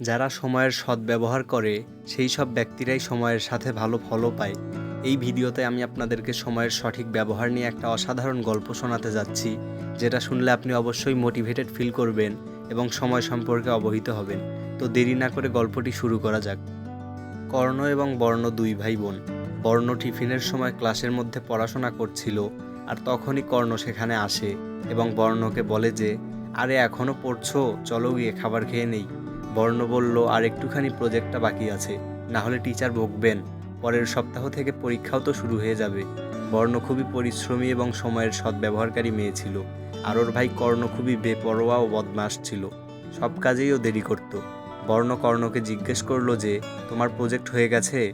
যারা সময়ের সদ্ব্যবহার করে, সেই সব ব্যক্তিরাই সময়ের সাথে ভালো ফলও পায়। এই ভিডিওতে আমি আপনাদেরকে সময়ের সঠিক ব্যবহার নিয়ে একটা অসাধারণ গল্প শোনাতে যাচ্ছি, যেটা শুনলে আপনি অবশ্যই মোটিভেটেড ফিল করবেন এবং সময় সম্পর্কে অবহিত হবেন। তো দেরি না করে গল্পটি শুরু করা যাক। কর্ণ এবং বর্ণ দুই ভাই বোন বর্ণ টিফিনের সময় ক্লাসের মধ্যে পড়াশোনা করছিল, আর তখনই কর্ণ সেখানে আসে এবং বর্ণকে বলে যে, আরে এখনও পড়ছো? চলো গিয়ে খাবার খেয়ে নেই। বর্ণ বলল, আর একটুখানি প্রজেক্টটা বাকি আছে। না হলে টিচার বকবেন। পরের সপ্তাহ থেকে পরীক্ষাও তো শুরু হয়ে যাবে। বর্ণ খুবই পরিশ্রমী এবং সময়ের সদ্ব্যবহারকারী মেয়ে ছিল। আর ওর ভাই কর্ণ খুবই বেপরোয়া ও বদমাস ছিল। সব কাজেই ও দেরি করত। বর্ণ কর্ণকে জিজ্ঞেস করল যে, তোমার প্রজেক্ট হয়ে গেছে?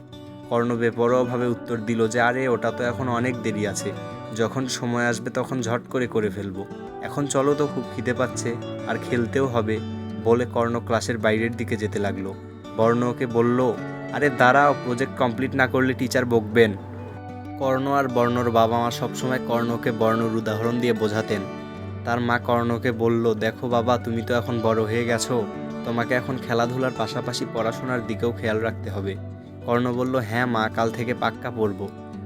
কর্ণ বেপরোয়াভাবে উত্তর দিল যে, আরে, ওটা তো এখন অনেক দেরি আছে। যখন সময় আসবে তখন ঝট করে করে ফেলব। এখন চলো তো খুব খিদে পাচ্ছে। আর খেলতেও হবে। বলে কর্ণ ক্লাসের বাইরের দিকে যেতে লাগল। বর্ণ ওকে বলল, আরে দাঁড়াও প্রজেক্ট কমপ্লিট না করলে টিচার বকবেন। কর্ণ আর বর্ণর বাবা মা সবসময় কর্ণকে বর্ণর উদাহরণ দিয়ে বোঝাতেন। তার মা কর্ণকে বলল, দেখো বাবা, তুমি তো এখন বড় হয়ে গেছো। তোমাকে এখন খেলাধুলার পাশাপাশি পড়াশোনার দিকেও খেয়াল রাখতে হবে। কর্ণ বলল হ্যাঁ মা, কাল থেকে পাক্কা পড়ব।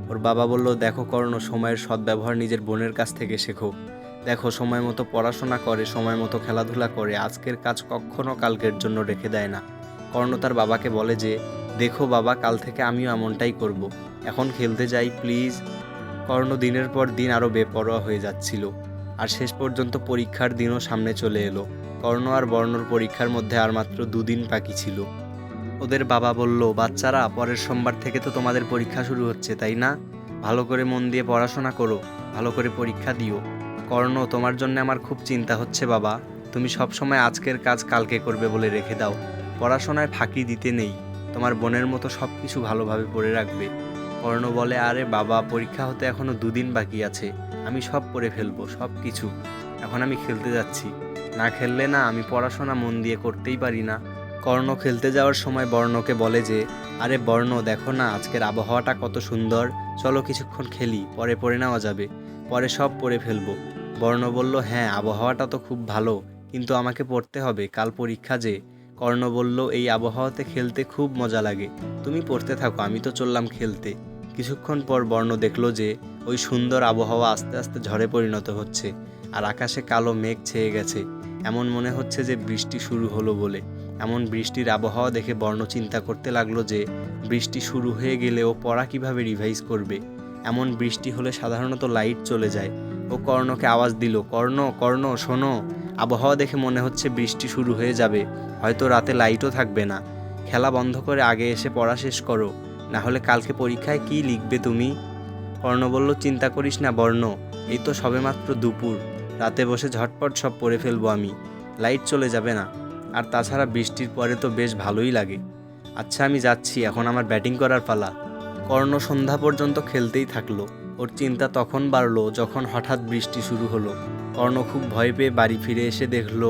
ওর বাবা বলল, দেখো কর্ণ, সময়ের সদ্ব্যবহার নিজের বোনের কাছ থেকে শেখো। দেখো, সময় মতো পড়াশোনা করে, সময় মতো খেলাধুলা করে, আজকের কাজ কখনো কালকের জন্য রেখে দেয় না। কর্ণ তার বাবাকে বলে যে, দেখো বাবা, কাল থেকে আমিও এমনটাই করব। এখন খেলতে যাই, প্লিজ। কর্ণ দিনের পর দিন আরও বেপরোয়া হয়ে যাচ্ছিল। আর শেষ পর্যন্ত পরীক্ষার দিনও সামনে চলে এলো। কর্ণ আর বর্ণর পরীক্ষার মধ্যে আর মাত্র দুদিন বাকি ছিল। ওদের বাবা বলল, বাচ্চারা, পরের সোমবার থেকে তো তোমাদের পরীক্ষা শুরু হচ্ছে, তাই না? ভালো করে মন দিয়ে পড়াশোনা করো, ভালো করে পরীক্ষা দিও। কর্ণ, তোমার জন্য আমার খুব চিন্তা হচ্ছে বাবা। তুমি সবসময় আজকের কাজ কালকে করবে বলে রেখে দাও। পড়াশোনায় ফাঁকি দিতে নেই। তোমার বোনের মতো সব কিছু ভালোভাবে পড়ে রাখবে। কর্ণ বলে, আরে বাবা, পরীক্ষা হতে এখনও দুদিন বাকি আছে। আমি সব পড়ে ফেলব সব কিছু এখন আমি খেলতে যাচ্ছি। না খেললে না, আমি পড়াশোনা মন দিয়ে করতেই পারি না। কর্ণ খেলতে যাওয়ার সময় বর্ণকে বলে যে, আরে বর্ণ, দেখো না, আজকের আবহাওয়াটা কত সুন্দর। চলো কিছুক্ষণ খেলি, পরে পড়ে নেওয়া যাবে। পরে সব পড়ে ফেলব। বর্ণ বলল হ্যাঁ আবহাওয়াটা তো খুব ভালো, কিন্তু আমাকে পড়তে হবে, কাল পরীক্ষা যে। কর্ণ বলল, এই আবহাওয়াতে খেলতে খুব মজা লাগে, তুমি পড়তে থাকো, আমি তো চললাম খেলতে। কিছুক্ষণ পর বর্ণ দেখল যে, ওই সুন্দর আবহাওয়া আস্তে আস্তে ঝড়ে পরিণত হচ্ছে, আর আকাশে কালো মেঘ ছেয়ে গেছে। এমন মনে হচ্ছে যে বৃষ্টি শুরু হলো বলে। এমন বৃষ্টির আবহাওয়া দেখে বর্ণ চিন্তা করতে লাগল যে, বৃষ্টি শুরু হয়ে গেলে ও পড়া কীভাবে রিভাইজ করবে? এমন বৃষ্টি হলে সাধারণত লাইট চলে যায় ও কর্ণকে আওয়াজ দিল, কর্ণ কর্ণ, শোনো। আবহাওয়া দেখে মনে হচ্ছে বৃষ্টি শুরু হয়ে যাবে। হয়তো রাতে লাইটও থাকবে না। খেলা বন্ধ করে আগে এসে পড়া শেষ করো। না হলে কালকে পরীক্ষায় কি লিখবে তুমি? কর্ণ বলল, চিন্তা করিস না বর্ণ। এই তো সবেমাত্র দুপুর। রাতে বসে ঝটপট সব পড়ে ফেলব আমি। লাইট চলে যাবে না। আর তাছাড়া বৃষ্টির পরে তো বেশ ভালোই লাগে। আচ্ছা আমি যাচ্ছি। এখন আমার ব্যাটিং করার পালা। কর্ণ সন্ধ্যা পর্যন্ত খেলতেই থাকল। ওর চিন্তা তখন বাড়লো যখন হঠাৎ বৃষ্টি শুরু হলো। কর্ণ খুব ভয় পেয়ে বাড়ি ফিরে এসে দেখল,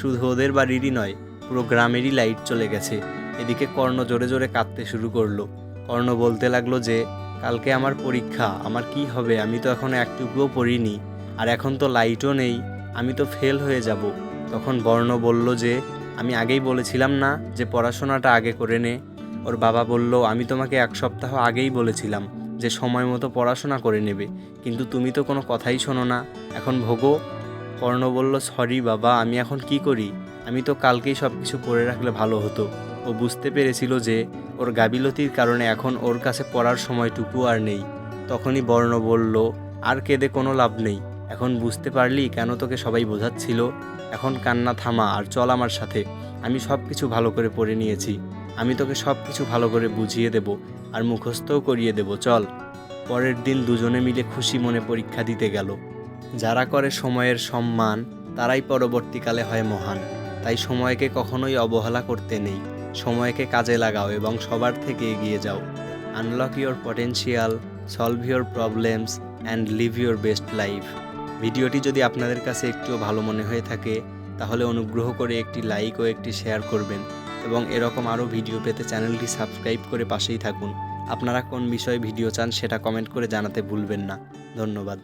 শুধু ওদের বাড়িরই নয়, পুরো গ্রামেরই লাইট চলে গেছে। এদিকে কর্ণ জোরে জোরে কাঁদতে শুরু করল। কর্ণ বলতে লাগল যে, কালকে আমার পরীক্ষা, আমার কি হবে? আমি তো এখন একটুকুও পড়িনি, আর এখন তো লাইটও নেই, আমি তো ফেল হয়ে যাব। তখন বর্ণ বলল যে, আমি আগেই বলেছিলাম না যে পড়াশোনাটা আগে করে নে। ওর বাবা বলল, আমি তোমাকে এক সপ্তাহ আগেই বলেছিলাম যে সময় মতো পড়াশোনা করে নেবে। কিন্তু তুমি তো কোনো কথাই শোনো না। এখন ভোগো। কর্ণ বলল, সরি বাবা, আমি এখন কি করি? আমি তো কালকেই সব কিছু পড়ে রাখলে ভালো হতো। ও বুঝতে পেরেছিল যে ওর গাবিলতির কারণে এখন ওর কাছে পড়ার সময়টুকু আর নেই। তখনই বর্ণ বলল, আর কেঁদে কোনো লাভ নেই। এখন বুঝতে পারলি কেন তোকে সবাই বোঝাচ্ছিল? এখন কান্না থামা আর চল আমার সাথে। আমি সব কিছু ভালো করে পড়ে নিয়েছি। আমি তোকে সব কিছু ভালো করে বুঝিয়ে দেব আর মুখস্থও করিয়ে দেব, চল। পরের দিন দুজনে মিলে খুশি মনে পরীক্ষা দিতে গেল। যারা করে সময়ের সম্মান, তারাই পরবর্তীকালে হয় মহান। তাই সময়কে কখনোই অবহেলা করতে নেই। সময়কে কাজে লাগাও এবং সবার থেকে এগিয়ে যাও। Unlock your potential solve your problems and live your best life ভিডিওটি যদি আপনাদের কাছে একটুও ভালো মনে হয়ে থাকে, তাহলে অনুগ্রহ করে একটি লাইক ও একটি শেয়ার করবেন। এবং এরকম আরও ভিডিও পেতে চ্যানেলটি সাবস্ক্রাইব করে পাশেই থাকুন। আপনারা কোন বিষয়ে ভিডিও চান সেটা কমেন্ট করে জানাতে ভুলবেন না। ধন্যবাদ।